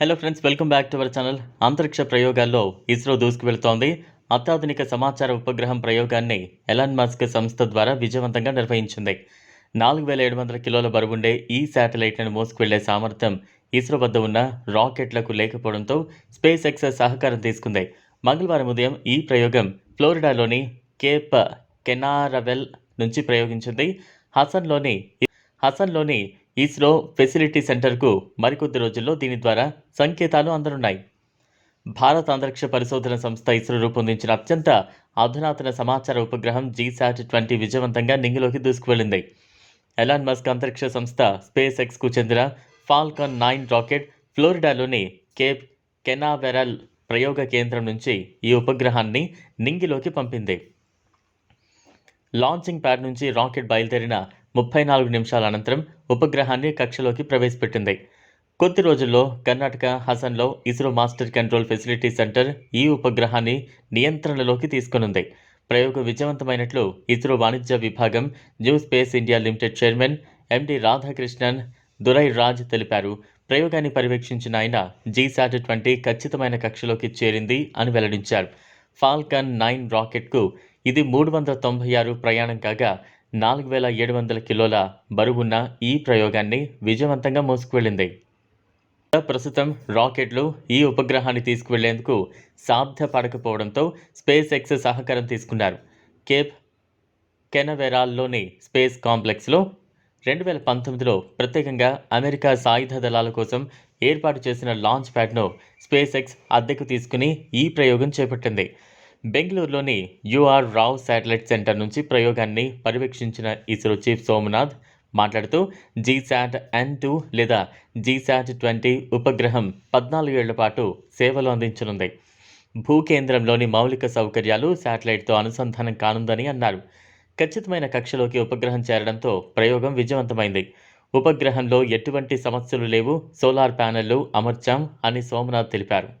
Hello friends welcome back to our channel అంతరిక్ష ప్రయోగాల్లో ఇస్రో దూసుకు వెళుతోంది అత్యాధునిక సమాచార ఉపగ్రహం ప్రయోగాన్ని ఎలాన్ మస్క్ సంస్థ ద్వారా విజయవంతంగా నిర్వహించింది నాలుగు వేల ఏడు వందల కిలోల బరువుండే ఈ శాటిలైట్లను మోసుకువెళ్ళే సామర్థ్యం ఇస్రో వద్ద ఉన్న రాకెట్లకు లేకపోవడంతో స్పేస్ ఎక్స్ సహకారం తీసుకుంది. మంగళవారం ఉదయం ఈ ప్రయోగం ఫ్లోరిడాలోని కేప్ కెనారవెల్ నుంచి ప్రయోగించింది. హసన్లోని హసన్లోని ఇస్రో ఫెసిలిటీ సెంటర్కు మరికొద్ది రోజుల్లో దీని ద్వారా సంకేతాలు అందనున్నాయి. భారత అంతరిక్ష పరిశోధన సంస్థ ఇస్రో రూపొందించిన అత్యంత అధునాతన సమాచార ఉపగ్రహం జీశాట్ ట్వంటీ విజయవంతంగా నింగిలోకి దూసుకువెళ్ళింది. ఎలాన్ మస్క్ అంతరిక్ష సంస్థ స్పేస్ ఎక్స్కు చెందిన ఫాల్కాన్ నైన్ రాకెట్ ఫ్లోరిడాలోని కేప్ కెనావెరల్ ప్రయోగ కేంద్రం నుంచి ఈ ఉపగ్రహాన్ని నింగిలోకి పంపింది. లాంచింగ్ ప్యాడ్ నుంచి రాకెట్ బయలుదేరిన ముప్పై నాలుగు నిమిషాల అనంతరం ఉపగ్రహాన్ని కక్షలోకి ప్రవేశపెట్టింది. కొద్ది రోజుల్లో Karnataka హసన్లో ISRO master control facility centre ఈ ఉపగ్రహాన్ని నియంత్రణలోకి తీసుకునుంది. ప్రయోగం విజయవంతమైనట్లు ఇస్రో వాణిజ్య విభాగం New Space India Limited chairman MD Radhakrishnan Durairaj తెలిపారు. ప్రయోగాన్ని పర్యవేక్షించిన ఆయన జీశాట్ ట్వంటీ ఖచ్చితమైన కక్షలోకి చేరింది అని వెల్లడించారు. ఫాల్కన్ నైన్ రాకెట్కు ఇది మూడు వందల తొంభై ఆరు ప్రయాణం కాగా నాలుగు వేల ఏడు వందల కిలోల బరువున్న ఈ ప్రయోగాన్ని విజయవంతంగా మోసుకువెళ్ళింది. ప్రస్తుతం రాకెట్లు ఈ ఉపగ్రహాన్ని తీసుకువెళ్ళేందుకు సాధ్యపడకపోవడంతో స్పేస్ ఎక్స్ సహకారం తీసుకున్నారు. కేప్ కెనవెరాల్లోని స్పేస్ కాంప్లెక్స్లో రెండు వేల పంతొమ్మిదిలో ప్రత్యేకంగా అమెరికా సాయుధ దళాల కోసం ఏర్పాటు చేసిన లాంచ్ ప్యాడ్ను స్పేస్ ఎక్స్ అద్దెకు తీసుకుని ఈ ప్రయోగం చేపట్టింది. బెంగళూరులోని యుఆర్ రావ్ శాటిలైట్ సెంటర్ నుంచి ప్రయోగాన్ని పర్యవేక్షించిన ఇస్రో చీఫ్ సోమనాథ్ మాట్లాడుతూ జీశాట్ ఎన్ టూ లేదా జీశాట్ ట్వంటీ ఉపగ్రహం పద్నాలుగు ఏళ్ళ పాటు సేవలు అందించనుంది. భూకేంద్రంలోని మౌలిక సౌకర్యాలు శాటిలైట్తో అనుసంధానం కానుందని అన్నారు. ఖచ్చితమైన కక్షలోకి ఉపగ్రహం చేరడంతో ప్రయోగం విజయవంతమైంది. ఉపగ్రహంలో ఎటువంటి సమస్యలు లేవు సోలార్ ప్యానెళ్ళు అమర్చాం అని సోమనాథ్ తెలిపారు.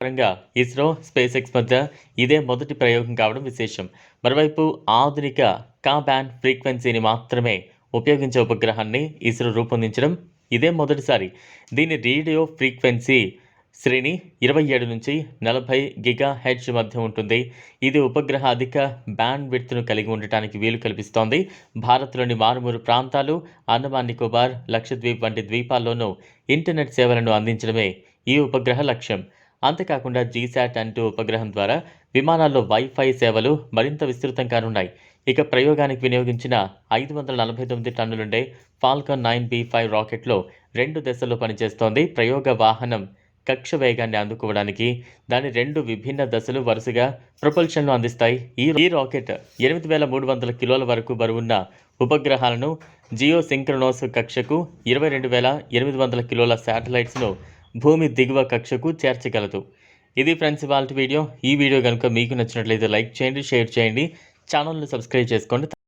పరంగా ఇస్రో స్పేస్ ఎక్స్ మధ్య ఇదే మొదటి ప్రయోగం కావడం విశేషం. మరోవైపు ఆధునిక కాబ్యాండ్ ఫ్రీక్వెన్సీని మాత్రమే ఉపయోగించే ఉపగ్రహాన్ని ఇస్రో రూపొందించడం ఇదే మొదటిసారి. దీని రేడియో ఫ్రీక్వెన్సీ శ్రేణి ఇరవై ఏడు నుంచి నలభై గిగా హెచ్ మధ్య ఉంటుంది. ఇది ఉపగ్రహ అధిక బ్యాండ్ విడ్త్ను కలిగి ఉండటానికి వీలు కల్పిస్తోంది. భారత్లోని మారుమూరు ప్రాంతాలు అండమాన్ నికోబార్ లక్షద్వీప్ వంటి ద్వీపాల్లోనూ ఇంటర్నెట్ సేవలను అందించడమే ఈ ఉపగ్రహ లక్ష్యం. అంతేకాకుండా జీశాట్ అంటూ ఉపగ్రహం ద్వారా విమానాల్లో వైఫై సేవలు మరింత విస్తృతం కానున్నాయి. ఇక ప్రయోగానికి వినియోగించిన ఐదు వందల నలభై తొమ్మిది టన్నులుండే ఫాల్కన్ నైన్ బి ఫైవ్ రాకెట్లో రెండు దశల్లో పనిచేస్తోంది ప్రయోగ వాహనం కక్ష వేగాన్ని అందుకోవడానికి. దాని రెండు విభిన్న దశలు వరుసగా ప్రొపల్షన్లు అందిస్తాయి. ఈ ఈ రాకెట్ ఎనిమిది వేల మూడు వందల కిలోల వరకు బరువున్న ఉపగ్రహాలను జియో సింక్రనోస్ కక్షకు ఇరవై రెండు వేల ఎనిమిది వందల కిలోల శాటిలైట్స్ను భూమి దిగువ కక్షకు చేర్చగలదు. ఇది ఫ్రెండ్స్ ఇవాళ వీడియో. ఈ వీడియో కనుక మీకు నచ్చినట్లయితే లైక్ చేయండి షేర్ చేయండి. ఛానల్ని సబ్స్క్రైబ్ చేసుకోండి.